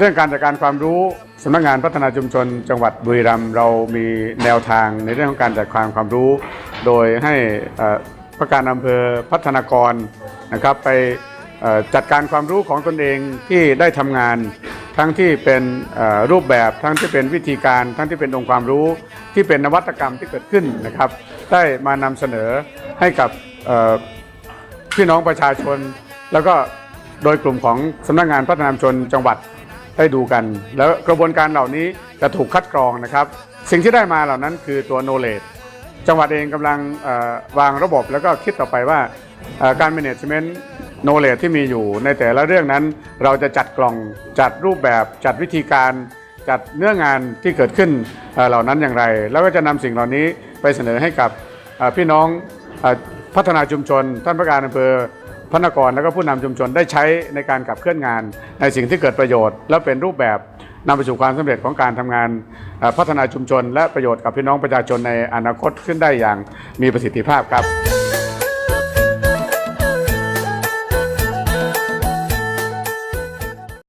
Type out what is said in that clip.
เรื่องการจัดการความรู้สำนักงานพัฒนาชุมชน จังหวัดบุรีรัมย์เรามีแนวทางในเรื่องของการจัดการความรู้ โดยให้ประการอำเภอพัฒนากรนะครับไปจัดการความรู้ของตนเองที่ได้ทำงาน ทั้งที่เป็นรูปแบบทั้งที่เป็นวิธีการ ทั้งที่เป็นองค์ความรู้ที่เป็นนวัตกรรมที่เกิดขึ้นนะครับ ได้มานำเสนอให้กับพี่น้องประชาชน แล้วก็โดยกลุ่มของสำนักงานพัฒนาชุมชนจังหวัด ได้ดูกัน แล้วกระบวนการเหล่านี้จะถูกคัดกรองนะครับ สิ่งที่ได้มาเหล่านั้นคือตัว knowledge จังหวัดเองกำลังวางระบบแล้วก็คิดต่อไปว่าการ management knowledge ที่มีอยู่ในแต่ละเรื่องนั้น เราจะจัดกล่องจัดรูปแบบจัดวิธีการจัดเนื้องานที่เกิดขึ้นเหล่านั้นอย่างไร แล้วก็จะนำสิ่งเหล่านี้ไปเสนอให้กับพี่น้องพัฒนาชุมชน ท่านประการอำเภอ พระนครและก็ผู้นำชุมชนได้ใช้ในการขับเคลื่อนงาน ในสิ่งที่เกิดประโยชน์ และเป็นรูปแบบนำไปสู่ความสำเร็จของการทำงานพัฒนาชุมชน และประโยชน์กับพี่น้องประชาชนในอนาคตขึ้นได้อย่างมีประสิทธิภาพครับ